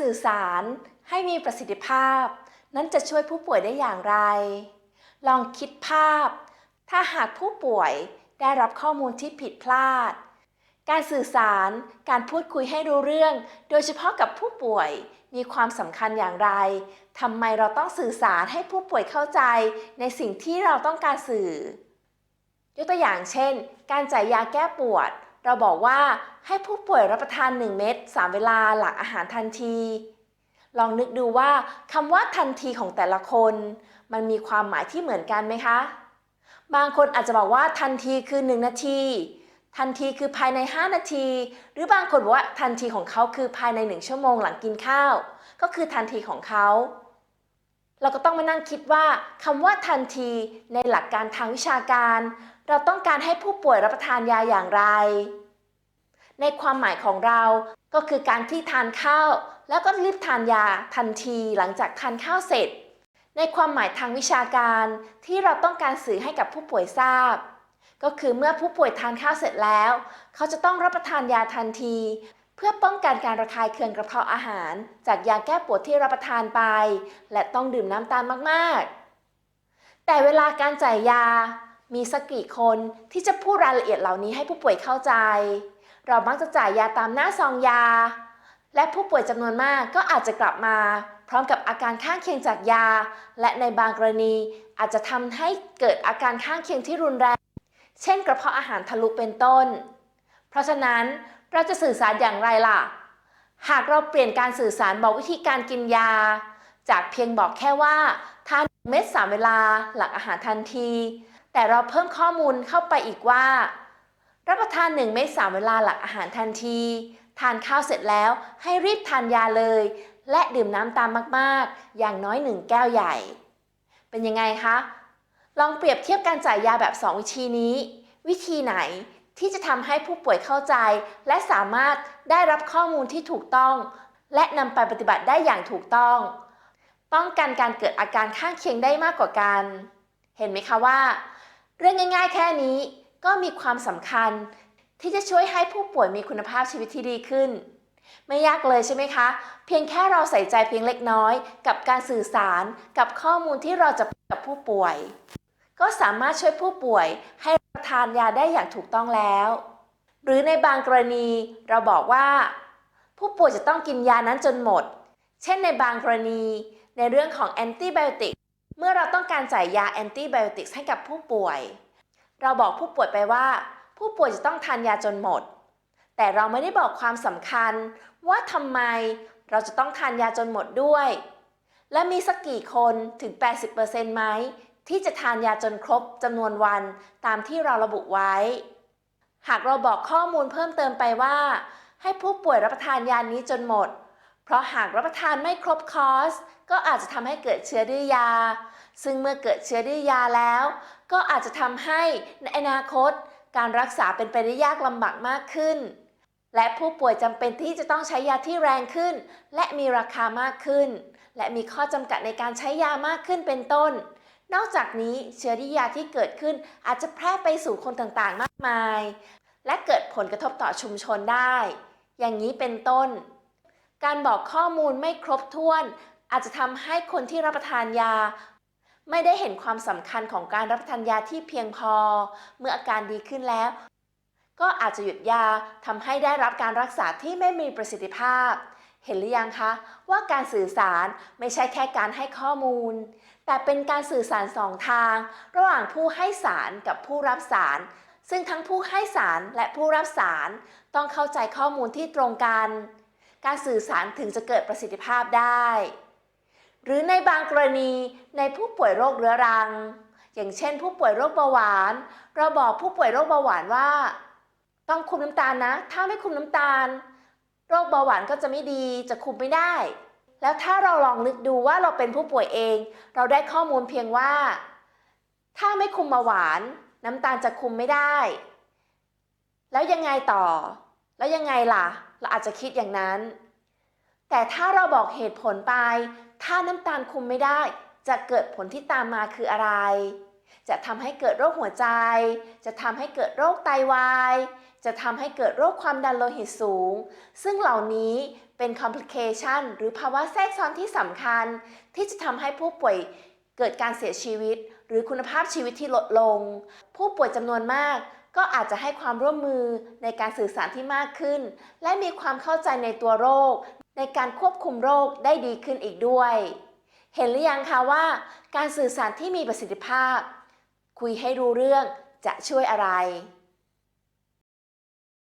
สื่อสารให้มีประสิทธิภาพ นั้นจะช่วยผู้ป่วยได้อย่างไร ลองคิดภาพ ถ้าหากผู้ป่วยได้รับข้อมูลที่ผิดพลาด การสื่อสาร การพูดคุยให้รู้เรื่อง โดยเฉพาะกับผู้ป่วยมีความสำคัญอย่างไรทำไมเราต้องสื่อสารให้ผู้ป่วยเข้าใจในสิ่งที่เราต้องการสื่อ ยกตัวอย่างเช่น การจ่ายยาแก้ปวด เราบอกว่าให้ผู้ป่วยรับประทาน 1 เม็ด3 เวลาหลังอาหารทันที ลองนึกดูว่าคำว่าทันทีของแต่ละคน มันมีความหมายที่เหมือนกันไหมคะ บางคนอาจจะบอกว่าทันทีคือ 1 นาที ทันทีคือภายใน 5 นาที หรือบางคนบอกว่าทันทีของเขาคือภายใน 1 ชั่วโมงหลังกินข้าว ก็คือทันทีของเขาเราก็ต้องมานั่งคิดว่าคำว่าทันทีในหลักการทางวิชาการ เราต้องการให้ผู้ป่วยรับประทานยาอย่างไร ในความหมายของเราก็คือการที่ทานข้าว แล้วก็รีบทานยาทันทีหลังจากทานข้าวเสร็จ ในความหมายทางวิชาการที่เราต้องการสื่อให้กับผู้ป่วยทราบ ก็คือเมื่อผู้ป่วยทานข้าวเสร็จแล้ว เขาจะต้องรับประทานยาทันที เพื่อป้องกันการระคายเคืองกระเพาะอาหาร จากยาแก้ปวดที่รับประทานไป และต้องดื่มน้ำตาลมากๆ แต่เวลาการจ่ายยา มีสักกี่คนที่จะพูดรายละเอียดเหล่านี้ให้ผู้ป่วยเข้าใจ เรามักจะจ่ายยาตามหน้าซองยา และผู้ป่วยจำนวนมากก็อาจจะกลับมา พร้อมกับอาการข้างเคียงจากยา และในบางกรณีอาจจะทำให้เกิดอาการข้างเคียงที่รุนแรง เช่น กระเพาะอาหารทะลุเป็นต้น เพราะฉะนั้นเราจะสื่อสารอย่างไรล่ะ หากเราเปลี่ยนการสื่อสารบอกวิธีการกินยา จากเพียงบอกแค่ว่าทานเม็ดสามเวลาหลังอาหารทันที แต่เราเพิ่มข้อมูลเข้าไปอีกว่า รับประทาน 1 เม็ด3เวลาหลังอาหารทันที ทานข้าวเสร็จแล้วให้รีบทานยาเลย และดื่มน้ำตามมากๆ อย่างน้อย 1 แก้วใหญ่ เป็นยังไงคะ ลองเปรียบเทียบการจ่ายยาแบบ 2 วิธีนี้ วิธีไหนที่จะทำให้ผู้ป่วยเข้าใจ และสามารถได้รับข้อมูลที่ถูกต้อง และนำไปปฏิบัติได้อย่างถูกต้อง ป้องกันการเกิดอาการข้างเคียงได้มากกว่ากัน เห็นไหมคะว่า เรื่องง่าย ๆ แค่นี้ก็มีความสำคัญที่จะช่วยให้ผู้ป่วยมีคุณภาพชีวิตที่ดีขึ้น ไม่ยากเลยใช่ไหมคะ เพียงแค่เราใส่ใจเพียงเล็กน้อย กับการสื่อสารกับข้อมูลที่เราจะกับผู้ป่วย ก็สามารถช่วยผู้ป่วยให้รับทานยาได้อย่างถูกต้องแล้ว หรือในบางกรณีเราบอกว่า ผู้ป่วยจะต้องกินยานั้นจนหมด เช่นในบางกรณี ในเรื่องของแอนติไบโอติก เมื่อเราต้องการจ่ายยาแอนติไบโอติกให้กับผู้ป่วย เราบอกผู้ป่วยไปว่า ผู้ป่วยจะต้องทานยาจนหมด แต่เราไม่ได้บอกความสำคัญว่าทำไมเราจะต้องทานยาจนหมดด้วย และมีสักกี่คนถึง 80%ไหมที่จะทานยาจนครบจำนวนวันตามที่เราระบุไว้ หากเราบอกข้อมูลเพิ่มเติมไปว่า ให้ผู้ป่วยรับประทานยานี้จนหมด เพราะหากรับประทานไม่ครบคอร์สก็อาจจะทำให้เกิดเชื้อดื้อยา ซึ่งเมื่อเกิดเชื้อดื้อยาแล้ว ก็อาจจะทำให้ในอนาคต การรักษาเป็นไปได้ยากลำบากมากขึ้น และผู้ป่วยจำเป็นที่จะต้องใช้ยาที่แรงขึ้น และมีราคามากขึ้น และมีข้อจำกัดในการใช้ยามากขึ้นเป็นต้น นอกจากนี้เชื้อดื้อยาที่เกิดขึ้นอาจจะแพร่ไปสู่คนต่างๆ มากมาย และเกิดผลกระทบต่อชุมชนได้ อย่างนี้เป็นต้น การบอกข้อมูลไม่ครบถ้วน อาจจะทำให้คนที่รับประทานยา ไม่ได้เห็นความสำคัญของการรับประทานยาที่เพียงพอ เมื่ออาการดีขึ้นแล้ว ก็อาจจะหยุดยาทำให้ได้รับการรักษาที่ไม่มีประสิทธิภาพ เห็นหรือยังคะว่าการสื่อสารไม่ใช่แค่การให้ข้อมูล แต่เป็นการสื่อสารสองทาง ระหว่างผู้ให้สารกับผู้รับสารซึ่งทั้งผู้ให้สารและผู้รับสารต้องเข้าใจข้อมูลที่ตรงกัน การสื่อสารถึงจะเกิดประสิทธิภาพได้ หรือในบางกรณีในผู้ป่วยโรคเรื้อรัง อย่างเช่น ผู้ป่วยโรคเบาหวาน เราบอกผู้ป่วยโรคเบาหวานว่า ต้องคุมน้ำตาลนะ ถ้าไม่คุมน้ำตาล โรคเบาหวานก็จะไม่ดีจะคุมไม่ได้ แล้วถ้าเราลองนึกดูว่าเราเป็นผู้ป่วยเอง เราได้ข้อมูลเพียงว่า ถ้าไม่คุมเบาหวาน น้ำตาลจะคุมไม่ได้ แล้วยังไงต่อ แล้วยังไงล่ะ เราอาจจะคิดอย่างนั้น แต่ถ้าเราบอกเหตุผลไป ถ้าน้ำตาลคุมไม่ได้ จะเกิดผลที่ตามมาคืออะไร จะทำให้เกิดโรคหัวใจ จะทำให้เกิดโรคไตวาย จะทำให้เกิดโรคความดันโลหิตสูง ซึ่งเหล่านี้เป็น complication หรือภาวะแทรกซ้อนที่สำคัญ ที่จะทำให้ผู้ป่วยเกิดการเสียชีวิต หรือคุณภาพชีวิตที่ลดลง ผู้ป่วยจำนวนมากก็อาจจะให้ความร่วมมือในการสื่อสารที่มากขึ้น และมีความเข้าใจในตัวโรค ในการควบคุมโรคได้ดีขึ้นอีกด้วย เห็นหรือยังคะว่า การสื่อสารที่มีประสิทธิภาพ คุยให้รู้เรื่องจะช่วยอะไร